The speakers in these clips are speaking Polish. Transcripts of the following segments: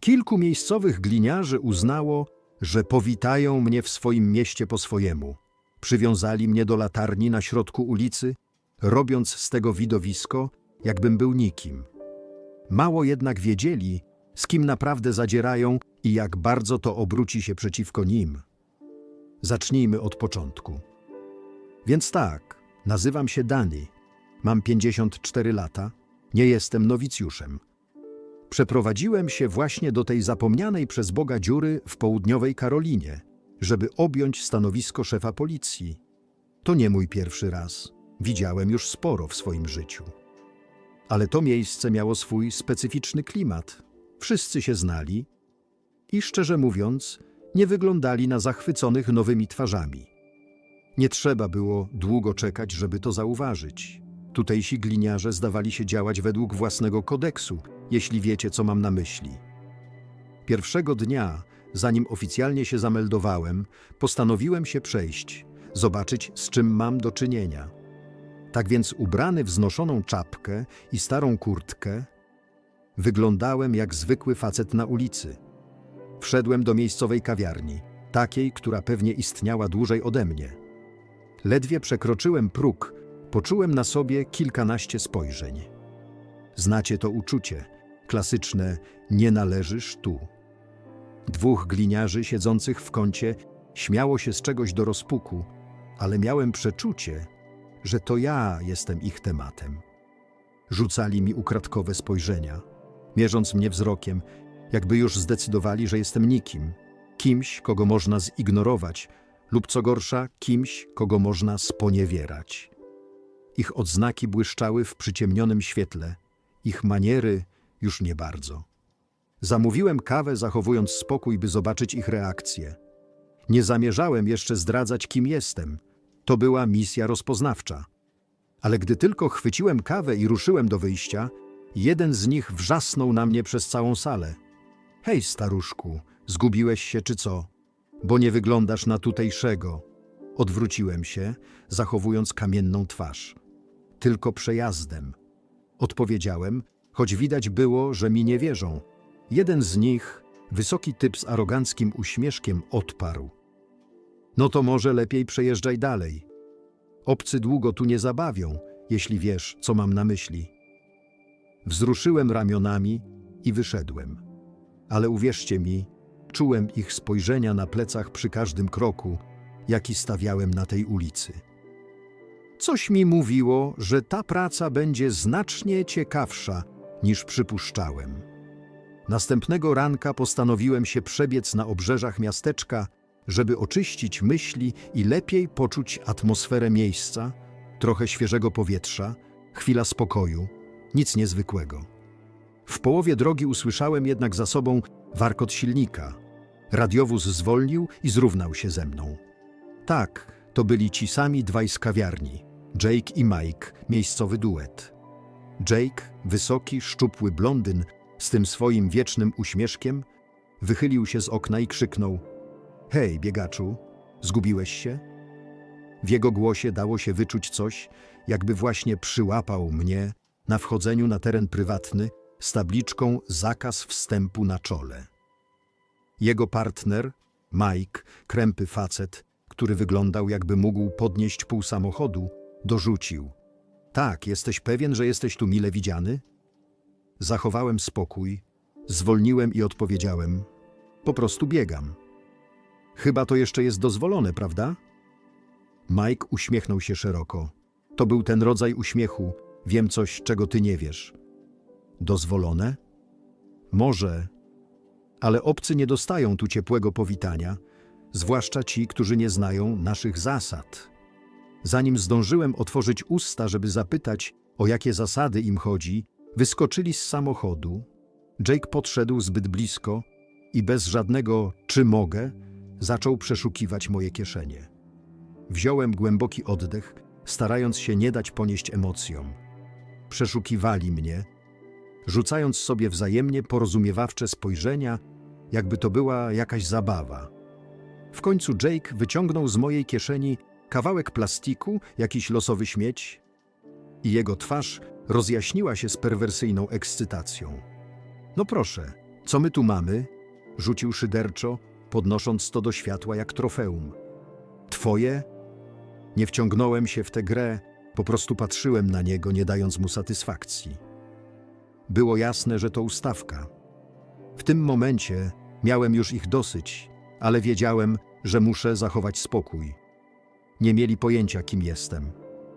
Kilku miejscowych gliniarzy uznało, że powitają mnie w swoim mieście po swojemu. Przywiązali mnie do latarni na środku ulicy, robiąc z tego widowisko, jakbym był nikim. Mało jednak wiedzieli, z kim naprawdę zadzierają i jak bardzo to obróci się przeciwko nim. Zacznijmy od początku. Więc tak, nazywam się Dani, mam 54 lata, nie jestem nowicjuszem. Przeprowadziłem się właśnie do tej zapomnianej przez Boga dziury w południowej Karolinie, żeby objąć stanowisko szefa policji. To nie mój pierwszy raz. Widziałem już sporo w swoim życiu. Ale to miejsce miało swój specyficzny klimat. Wszyscy się znali i, szczerze mówiąc, nie wyglądali na zachwyconych nowymi twarzami. Nie trzeba było długo czekać, żeby to zauważyć. Tutejsi gliniarze zdawali się działać według własnego kodeksu, jeśli wiecie, co mam na myśli. Pierwszego dnia, zanim oficjalnie się zameldowałem, postanowiłem się przejść, zobaczyć, z czym mam do czynienia. Tak więc ubrany w znoszoną czapkę i starą kurtkę, wyglądałem jak zwykły facet na ulicy. Wszedłem do miejscowej kawiarni, takiej, która pewnie istniała dłużej ode mnie. Ledwie przekroczyłem próg, poczułem na sobie kilkanaście spojrzeń. Znacie to uczucie, klasyczne nie należysz tu. Dwóch gliniarzy siedzących w kącie śmiało się z czegoś do rozpuku, ale miałem przeczucie, że to ja jestem ich tematem. Rzucali mi ukradkowe spojrzenia, mierząc mnie wzrokiem, jakby już zdecydowali, że jestem nikim, kimś, kogo można zignorować, lub co gorsza, kimś, kogo można sponiewierać. Ich odznaki błyszczały w przyciemnionym świetle, ich maniery już nie bardzo. Zamówiłem kawę, zachowując spokój, by zobaczyć ich reakcję. Nie zamierzałem jeszcze zdradzać, kim jestem. To była misja rozpoznawcza. Ale gdy tylko chwyciłem kawę i ruszyłem do wyjścia, jeden z nich wrzasnął na mnie przez całą salę. Hej, staruszku, zgubiłeś się czy co? Bo nie wyglądasz na tutejszego. Odwróciłem się, zachowując kamienną twarz. Tylko przejazdem. Odpowiedziałem, choć widać było, że mi nie wierzą. Jeden z nich, wysoki typ z aroganckim uśmieszkiem, odparł. No to może lepiej przejeżdżaj dalej. Obcy długo tu nie zabawią, jeśli wiesz, co mam na myśli. Wzruszyłem ramionami i wyszedłem. Ale uwierzcie mi, czułem ich spojrzenia na plecach przy każdym kroku, jaki stawiałem na tej ulicy. Coś mi mówiło, że ta praca będzie znacznie ciekawsza niż przypuszczałem. Następnego ranka postanowiłem się przebiec na obrzeżach miasteczka, żeby oczyścić myśli i lepiej poczuć atmosferę miejsca, trochę świeżego powietrza, chwila spokoju, nic niezwykłego. W połowie drogi usłyszałem jednak za sobą warkot silnika. Radiowóz zwolnił i zrównał się ze mną. Tak, to byli ci sami dwaj z kawiarni, Jake i Mike, miejscowy duet. Jake, wysoki, szczupły blondyn, z tym swoim wiecznym uśmieszkiem, wychylił się z okna i krzyknął: Hej, biegaczu, zgubiłeś się? W jego głosie dało się wyczuć coś, jakby właśnie przyłapał mnie na wchodzeniu na teren prywatny z tabliczką zakaz wstępu na czole. Jego partner, Mike, krępy facet, który wyglądał jakby mógł podnieść pół samochodu, dorzucił: Tak, jesteś pewien, że jesteś tu mile widziany? Zachowałem spokój, zwolniłem i odpowiedziałem: Po prostu biegam. Chyba to jeszcze jest dozwolone, prawda? Mike uśmiechnął się szeroko. To był ten rodzaj uśmiechu: Wiem coś, czego ty nie wiesz. Dozwolone? Może, ale obcy nie dostają tu ciepłego powitania, zwłaszcza ci, którzy nie znają naszych zasad. Zanim zdążyłem otworzyć usta, żeby zapytać, o jakie zasady im chodzi, wyskoczyli z samochodu. Jake podszedł zbyt blisko i bez żadnego czy mogę zaczął przeszukiwać moje kieszenie. Wziąłem głęboki oddech, starając się nie dać ponieść emocjom. Przeszukiwali mnie, rzucając sobie wzajemnie porozumiewawcze spojrzenia, jakby to była jakaś zabawa. W końcu Jake wyciągnął z mojej kieszeni kawałek plastiku, jakiś losowy śmieć, i jego twarz rozjaśniła się z perwersyjną ekscytacją. No proszę, Co my tu mamy? Rzucił szyderczo, podnosząc to do światła jak trofeum. Twoje? Nie wciągnąłem się w tę grę, po prostu patrzyłem na niego, nie dając mu satysfakcji. Było jasne, że to ustawka. W tym momencie miałem już ich dosyć, ale wiedziałem, że muszę zachować spokój. Nie mieli pojęcia, kim jestem,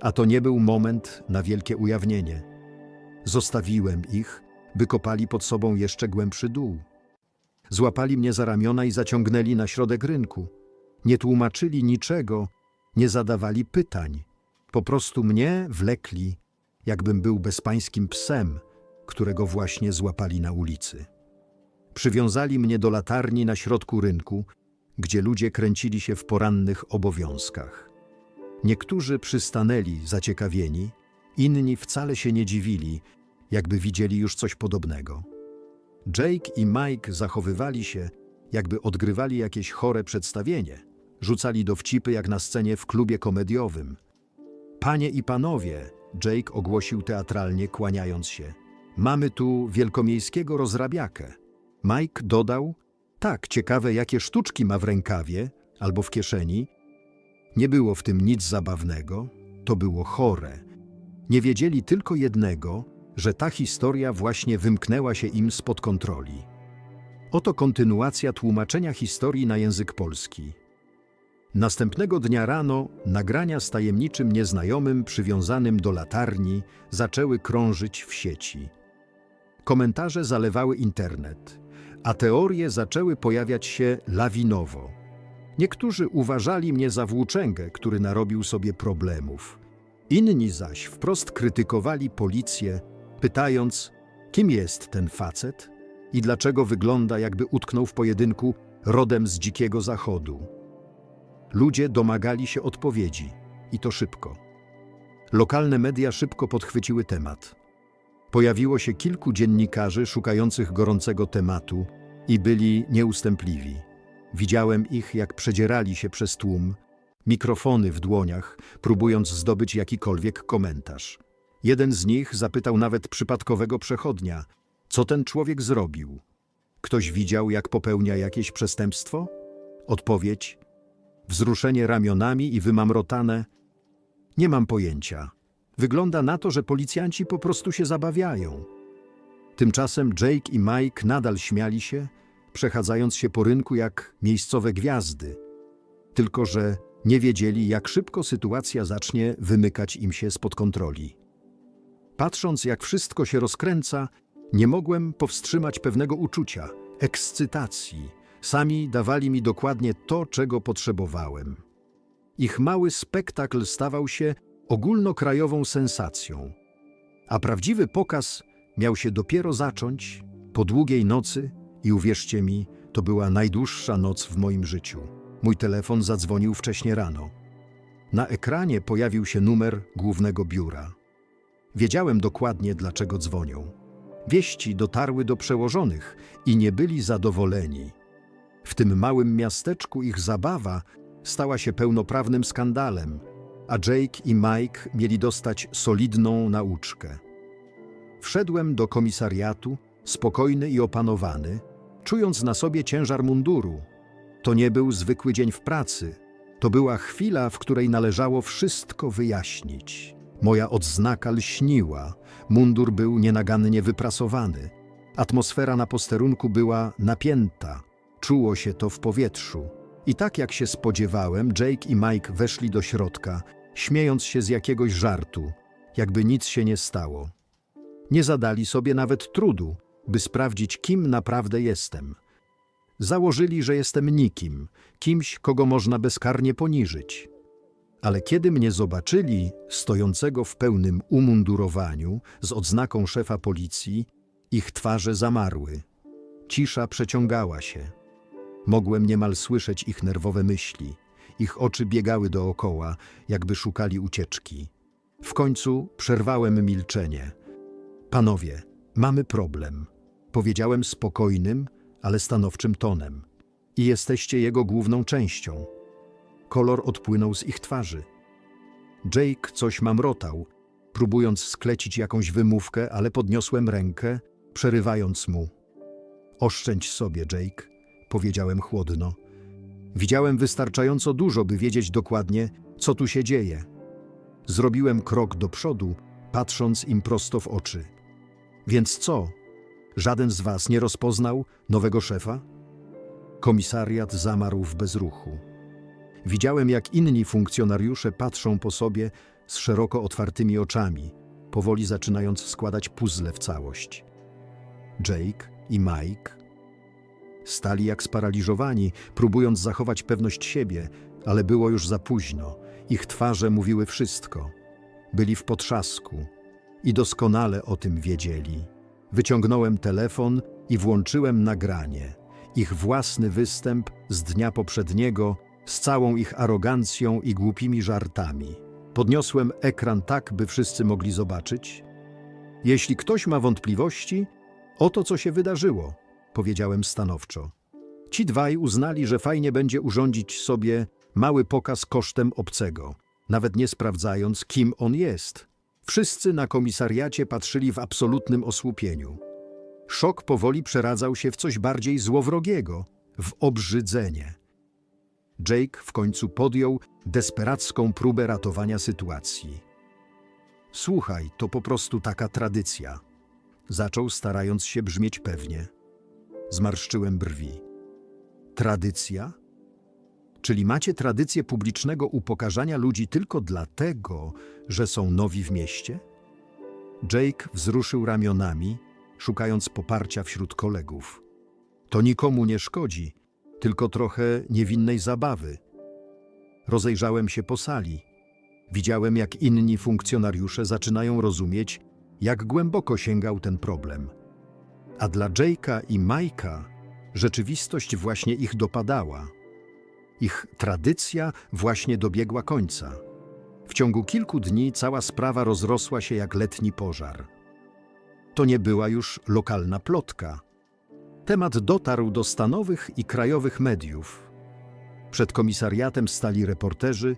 a to nie był moment na wielkie ujawnienie. Zostawiłem ich, by kopali pod sobą jeszcze głębszy dół. Złapali mnie za ramiona i zaciągnęli na środek rynku. Nie tłumaczyli niczego, nie zadawali pytań. Po prostu mnie wlekli, jakbym był bezpańskim psem, którego właśnie złapali na ulicy. Przywiązali mnie do latarni na środku rynku, gdzie ludzie kręcili się w porannych obowiązkach. Niektórzy przystanęli zaciekawieni, inni wcale się nie dziwili, jakby widzieli już coś podobnego. Jake i Mike zachowywali się, jakby odgrywali jakieś chore przedstawienie. Rzucali dowcipy jak na scenie w klubie komediowym. Panie i panowie, Jake ogłosił teatralnie, kłaniając się. Mamy tu wielkomiejskiego rozrabiakę. Mike dodał, tak, ciekawe jakie sztuczki ma w rękawie albo w kieszeni. Nie było w tym nic zabawnego, to było chore. Nie wiedzieli tylko jednego, że ta historia właśnie wymknęła się im spod kontroli. Oto kontynuacja tłumaczenia historii na język polski. Następnego dnia rano nagrania z tajemniczym nieznajomym przywiązanym do latarni zaczęły krążyć w sieci. Komentarze zalewały internet, a teorie zaczęły pojawiać się lawinowo. Niektórzy uważali mnie za włóczęgę, który narobił sobie problemów. Inni zaś wprost krytykowali policję, pytając, kim jest ten facet i dlaczego wygląda, jakby utknął w pojedynku rodem z dzikiego zachodu. Ludzie domagali się odpowiedzi i to szybko. Lokalne media szybko podchwyciły temat. Pojawiło się kilku dziennikarzy szukających gorącego tematu i byli nieustępliwi. Widziałem ich, jak przedzierali się przez tłum, mikrofony w dłoniach, próbując zdobyć jakikolwiek komentarz. Jeden z nich zapytał nawet przypadkowego przechodnia, co ten człowiek zrobił. Ktoś widział, jak popełnia jakieś przestępstwo? Odpowiedź: wzruszenie ramionami i wymamrotane: Nie mam pojęcia. Wygląda na to, że policjanci po prostu się zabawiają. Tymczasem Jake i Mike nadal śmiali się, przechadzając się po rynku jak miejscowe gwiazdy. Tylko, że nie wiedzieli, jak szybko sytuacja zacznie wymykać im się spod kontroli. Patrząc, jak wszystko się rozkręca, nie mogłem powstrzymać pewnego uczucia, ekscytacji. Sami dawali mi dokładnie to, czego potrzebowałem. Ich mały spektakl stawał się ogólnokrajową sensacją. A prawdziwy pokaz miał się dopiero zacząć po długiej nocy i uwierzcie mi, to była najdłuższa noc w moim życiu. Mój telefon zadzwonił wcześnie rano. Na ekranie pojawił się numer głównego biura. Wiedziałem dokładnie, dlaczego dzwonią. Wieści dotarły do przełożonych i nie byli zadowoleni. W tym małym miasteczku ich zabawa stała się pełnoprawnym skandalem, a Jake i Mike mieli dostać solidną nauczkę. Wszedłem do komisariatu, spokojny i opanowany, czując na sobie ciężar munduru. To nie był zwykły dzień w pracy, to była chwila, w której należało wszystko wyjaśnić. Moja odznaka lśniła, mundur był nienagannie wyprasowany. Atmosfera na posterunku była napięta, czuło się to w powietrzu. I tak jak się spodziewałem, Jake i Mike weszli do środka, śmiejąc się z jakiegoś żartu, jakby nic się nie stało. Nie zadali sobie nawet trudu, by sprawdzić, kim naprawdę jestem. Założyli, że jestem nikim, kimś, kogo można bezkarnie poniżyć. Ale kiedy mnie zobaczyli, stojącego w pełnym umundurowaniu, z odznaką szefa policji, ich twarze zamarły. Cisza przeciągała się. Mogłem niemal słyszeć ich nerwowe myśli. Ich oczy biegały dookoła, jakby szukali ucieczki. W końcu przerwałem milczenie. Panowie, mamy problem. Powiedziałem spokojnym, ale stanowczym tonem. I jesteście jego główną częścią. Kolor odpłynął z ich twarzy. Jake coś mamrotał, próbując sklecić jakąś wymówkę, ale podniosłem rękę, przerywając mu. Oszczędź sobie, Jake, powiedziałem chłodno. Widziałem wystarczająco dużo, by wiedzieć dokładnie, co tu się dzieje. Zrobiłem krok do przodu, patrząc im prosto w oczy. Więc co? Żaden z was nie rozpoznał nowego szefa? Komisariat zamarł w bezruchu. Widziałem, jak inni funkcjonariusze patrzą po sobie z szeroko otwartymi oczami, powoli zaczynając składać puzzle w całość. Jake i Mike stali jak sparaliżowani, próbując zachować pewność siebie, ale było już za późno. Ich twarze mówiły wszystko. Byli w potrzasku i doskonale o tym wiedzieli. Wyciągnąłem telefon i włączyłem nagranie. Ich własny występ z dnia poprzedniego, z całą ich arogancją i głupimi żartami. Podniosłem ekran tak, by wszyscy mogli zobaczyć. Jeśli ktoś ma wątpliwości, oto co się wydarzyło, powiedziałem stanowczo. Ci dwaj uznali, że fajnie będzie urządzić sobie mały pokaz kosztem obcego, nawet nie sprawdzając, kim on jest. Wszyscy na komisariacie patrzyli w absolutnym osłupieniu. Szok powoli przeradzał się w coś bardziej złowrogiego, w obrzydzenie. Jake w końcu podjął desperacką próbę ratowania sytuacji. Słuchaj, to po prostu taka tradycja. Zaczął, starając się brzmieć pewnie. Zmarszczyłem brwi. Tradycja? Czyli macie tradycję publicznego upokarzania ludzi tylko dlatego, że są nowi w mieście? Jake wzruszył ramionami, szukając poparcia wśród kolegów. To nikomu nie szkodzi, tylko trochę niewinnej zabawy. Rozejrzałem się po sali. Widziałem, jak inni funkcjonariusze zaczynają rozumieć, jak głęboko sięgał ten problem. A dla Jake'a i Majka rzeczywistość właśnie ich dopadała. Ich tradycja właśnie dobiegła końca. W ciągu kilku dni cała sprawa rozrosła się jak letni pożar. To nie była już lokalna plotka. Temat dotarł do stanowych i krajowych mediów. Przed komisariatem stali reporterzy,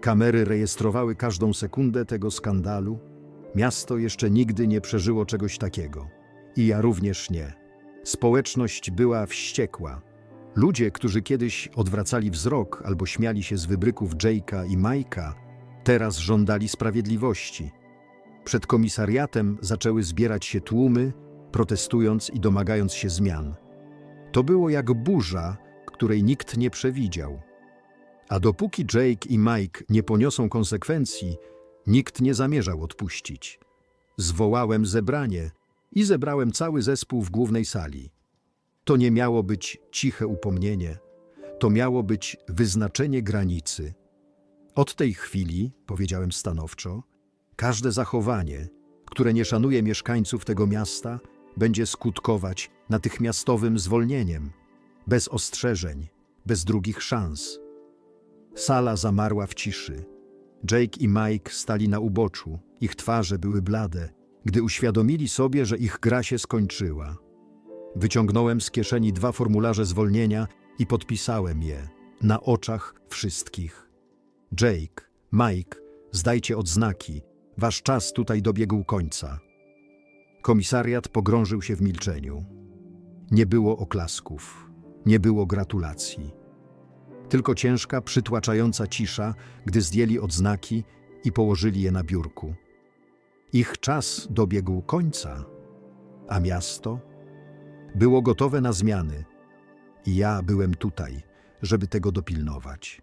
kamery rejestrowały każdą sekundę tego skandalu. Miasto jeszcze nigdy nie przeżyło czegoś takiego. I ja również nie. Społeczność była wściekła. Ludzie, którzy kiedyś odwracali wzrok albo śmiali się z wybryków Jake'a i Majka, teraz żądali sprawiedliwości. Przed komisariatem zaczęły zbierać się tłumy, protestując i domagając się zmian. To było jak burza, której nikt nie przewidział. A dopóki Jake i Mike nie poniosą konsekwencji, nikt nie zamierzał odpuścić. Zwołałem zebranie i zebrałem cały zespół w głównej sali. To nie miało być ciche upomnienie, to miało być wyznaczenie granicy. Od tej chwili, powiedziałem stanowczo, każde zachowanie, które nie szanuje mieszkańców tego miasta, będzie skutkować natychmiastowym zwolnieniem, bez ostrzeżeń, bez drugich szans. Sala zamarła w ciszy. Jake i Mike stali na uboczu, ich twarze były blade, gdy uświadomili sobie, że ich gra się skończyła. Wyciągnąłem z kieszeni dwa formularze zwolnienia i podpisałem je na oczach wszystkich. Jake, Mike, zdajcie odznaki. Wasz czas tutaj dobiegł końca. Komisariat pogrążył się w milczeniu. Nie było oklasków, nie było gratulacji. Tylko ciężka, przytłaczająca cisza, gdy zdjęli odznaki i położyli je na biurku. Ich czas dobiegł końca, a miasto było gotowe na zmiany. Ja byłem tutaj, żeby tego dopilnować.